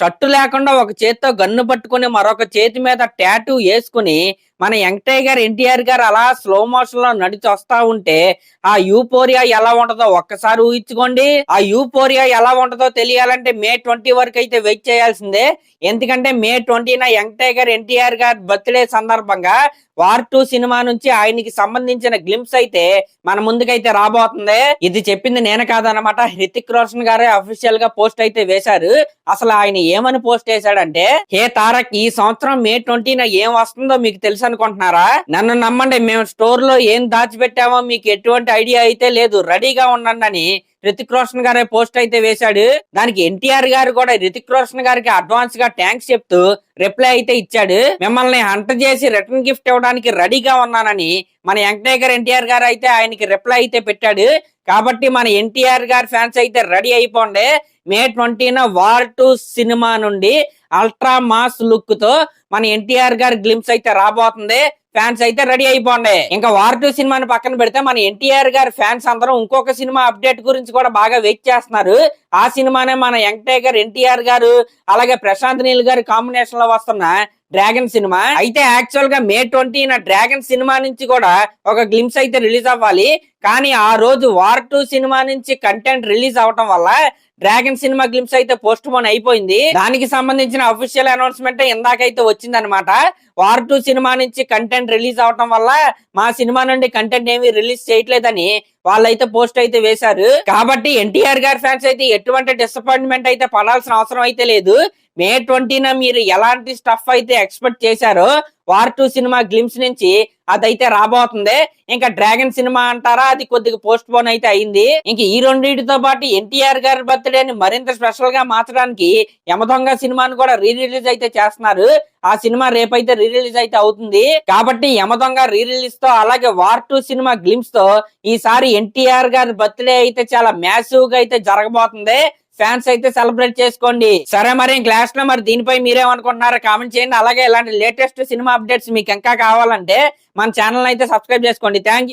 Shirt లేకుండా ఒక చేత్తో గన్ను పట్టుకుని మరొక చేతి మీద ట్యాటూ వేసుకుని మన వెంకటయ్య గారు ఎన్టీఆర్ గారు అలా స్లో మోషన్లో నడిచి వస్తా ఉంటే ఆ యూపోరియా ఎలా ఉంటుందో ఒక్కసారి ఊహించుకోండి. ఆ యూపోరియా ఎలా ఉంటుందో తెలియాలంటే మే ట్వంటీ వరకు అయితే వెయిట్ చేయాల్సిందే. ఎందుకంటే మే ట్వంటీన వెంకటయ్య గారు ఎన్టీఆర్ గారి బర్త్డే సందర్భంగా వార్ టూ సినిమా నుంచి ఆయనకి సంబంధించిన గ్లిమ్స్ అయితే మన ముందుకైతే రాబోతుంది. ఇది చెప్పింది నేను కాదనమాట హృతిక్ రోషన్ గారే అఫీషియల్గా పోస్ట్ అయితే వేశారు. అసలు ఆయన ఏమని పోస్ట్ చేశాడంటే హే తారక్ ఈ సంవత్సరం మే ట్వంటీన ఏం వస్తుందో మీకు తెలుసా అనుకుంటున్నారా? నన్ను నమ్మండి మేము స్టోర్లో ఏం దాచిపెట్టామో మీకు ఎటువంటి ఐడియా అయితే లేదు. రెడీగా ఉండండి అని రితిక్ రోషన్ గారే పోస్ట్ అయితే వేశాడు. దానికి ఎన్టీఆర్ గారు కూడా రితిక్ రోషన్ గారికి అడ్వాన్స్గా థ్యాంక్స్ చెప్తూ రిప్లై అయితే ఇచ్చాడు. మిమ్మల్ని హంట చేసి రిటర్న్ గిఫ్ట్ ఇవ్వడానికి రెడీగా ఉన్నానని మన వెంకటేశ్వర ఎన్టీఆర్ గారు అయితే ఆయనకి రిప్లై అయితే పెట్టాడు. కాబట్టి మన ఎన్టీఆర్ గారి ఫ్యాన్స్ అయితే రెడీ అయిపోండి. మే ట్వంటీన వార్ టూ సినిమా నుండి అల్ట్రా మాస్ లుక్తో మన ఎన్టీఆర్ గారి గ్లిమ్స్ అయితే రాబోతుంది. ఫ్యాన్స్ అయితే రెడీ అయిపోండి. ఇంకా వార్ టూ సినిమాని పక్కన పెడితే మన ఎన్టీఆర్ గారి ఫ్యాన్స్ అందరం ఇంకొక సినిమా అప్డేట్ గురించి కూడా బాగా వెయిట్ చేస్తున్నారు. ఆ సినిమానే మన యంగ్ ఎన్టీఆర్ గారు అలాగే ప్రశాంత్ నీల్ గారు కాంబినేషన్లో వస్తున్న డ్రాగన్ సినిమా. అయితే యాక్చువల్గా మే నా డ్రాగన్ సినిమా నుంచి కూడా ఒక గ్లిమ్స్ అయితే రిలీజ్ అవ్వాలి. కానీ ఆ రోజు వార్ టూ సినిమా నుంచి కంటెంట్ రిలీజ్ అవటం వల్ల డ్రాగన్ సినిమా గ్లిమ్స్ అయితే పోస్ట్ పోన్ అయిపోయింది. దానికి సంబంధించిన అఫీషియల్ అనౌన్స్మెంట్ ఇందాకైతే వచ్చిందనమాట వార్ టూ సినిమా నుంచి కంటెంట్ రిలీజ్ అవటం వల్ల మా సినిమా నుండి కంటెంట్ ఏమి రిలీజ్ చేయట్లేదని వాళ్ళైతే పోస్ట్ అయితే వేశారు. కాబట్టి ఎన్టీఆర్ గారి ఫ్యాన్స్ అయితే ఎటువంటి డిసప్పాయింట్మెంట్ అయితే పడాల్సిన అవసరం అయితే లేదు. మే ట్వంటీన మీరు ఎలాంటి స్టఫ్ అయితే ఎక్స్పెక్ట్ చేశారో వార్ టూ సినిమా గ్లిమ్స్ నుంచి అదైతే రాబోతుంది. ఇంకా డ్రాగన్ సినిమా అంటారా అది కొద్దిగా పోస్ట్ పోన్ అయితే అయింది. ఇంక ఈ రెండింటితో పాటు ఎన్టీఆర్ గారి బర్త్డేని మరింత స్పెషల్గా మార్చడానికి యమదొంగ సినిమాను కూడా రీ రిలీజ్ అయితే చేస్తున్నారు. ఆ సినిమా రేపైతే రీ రిలీజ్ అయితే అవుతుంది. కాబట్టి యమదొంగ రీ రిలీజ్తో అలాగే వార్ టూ సినిమా గ్లిమ్స్తో ఈసారి ఎన్టీఆర్ గారి బర్త్డే అయితే చాలా మ్యాసివ్గా అయితే జరగబోతుంది. ఫ్యాన్స్ అయితే సెలబ్రేట్ చేసుకోండి. సరే మరి క్లాస్లో మరి దీనిపై మీరేమనుకుంటున్నారో కామెంట్ చేయండి. అలాగే ఇలాంటి లేటెస్ట్ సినిమా అప్డేట్స్ మీకు ఇంకా కావాలంటే మన ఛానల్ అయితే సబ్స్క్రైబ్ చేసుకోండి. థ్యాంక్